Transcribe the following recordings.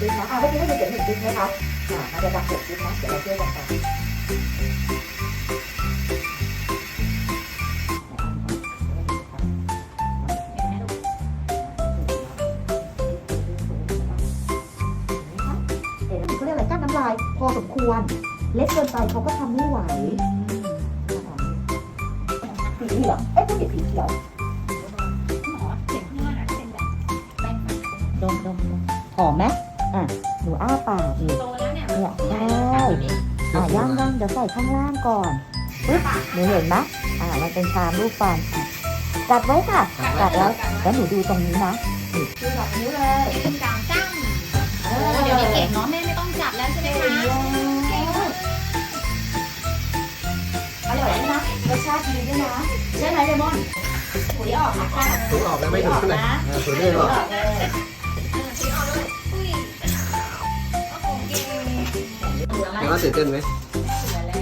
จรินเสียงหนึ่งดิ๊กไหมคะอ่ามันจะดับเสร็จจริงนะเดี๋ยวเราช่วยกันต่อเขาเรียกอะไรกั้นน้ำลาย พอสมควร เล็กเกินไปเขาก็ทำไม่ไหวสีเหลืองเอ๊ะต้องเก็บสีเขียวหมอเขียนข้างล่างอะเป็นแบบแป้งดมดมหอมไหม หนูอ้าปากนี่โตแล้วเนี่ยเนี่ยใหญ่ได้แล้วแบบนี้อะย่างย่างเดี๋ยวใส่ข้างล่างก่อนปึ๊บหนูเห็นไหมอ่ามันเป็นชามรูปฟันอะจัดไว้ค่ะจัดแล้วแล้วหนูดูตรงนี้นะนี่คือแบบนี้เลยเป็นกาวจ้ำโอ้เดี๋ยวนี้เก่งเนาะแม่ไม่ต้องจับแล้วใช่ไหมคะเก่งมากอร่อยนะรสชาติดีด้วยนะใช่ไหมเลมอนถุยออกนะคะถุงออกแล้วไม่ถุงขึ้นเลยอ่าถุงเลยหรอเออ เหลือไหมแล้วตื่นเต้นไหมเหลือแล้ว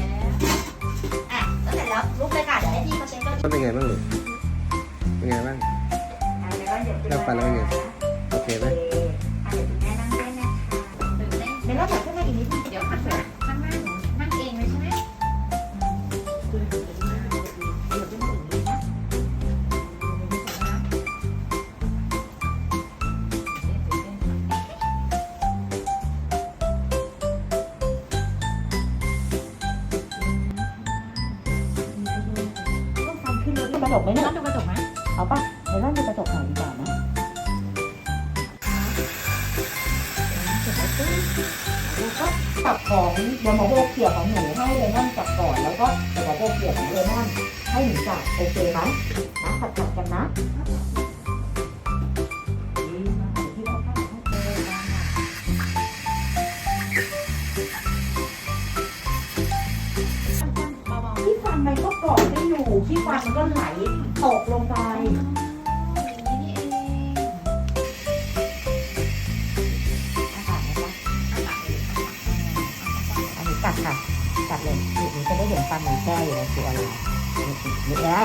อะแล้วเสร็จแล้วลุกเลยค่ะเดี๋ยวให้พี่เขาเช็คก็มันเป็นไงบ้างหนูเป็นไงบ้างอะแล้วก็เดี๋ยวเลือกฟันแล้วเป็นไง จกไหมเนี่ยต้องดูกระจกไหมเอาป่ะเดี๋ยวเราดูกระจกหน่อยดีกว่านะดูก็ตับของเดี๋ยวหมอโบเกี่ยวของหนูให้เลมอนจับก่อนแล้วก็เดี๋ยวหมอโบเกี่ยวของเลมอนให้หนูจับโอเคไหมนะผัดผัดๆกันนะ ไม่อยู่ขี้ฟันมันก็ไหลตกลงไปอย่างงี้นี่เองอันนี้กัดค่ะกัดเลยหนูจะได้เห็นฟันหนูแช่อยู่ในตัวเลยนี่นี่เห็นไหม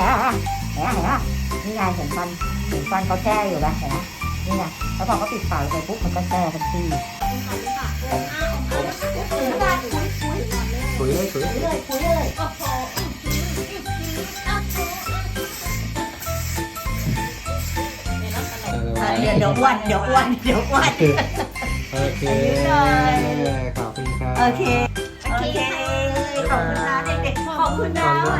เห็นไหมนี่ไงเห็นฟันเห็นฟันเขาแช่อยู่แล้วเห็นไหมนี่ไงแล้วพอเขาปิดปากลงไปปุ๊บมันก็แช่ทันทีถุยเลยถุยคุยเลยคุยเลย เดี๋ยวเดี๋ยวอ้วนเดี๋ยวอ้วนเดี๋ยวอ้วนโอเคขอบคุณครับโอเค โอเค ขอบคุณนะเด็กๆขอบคุณนะ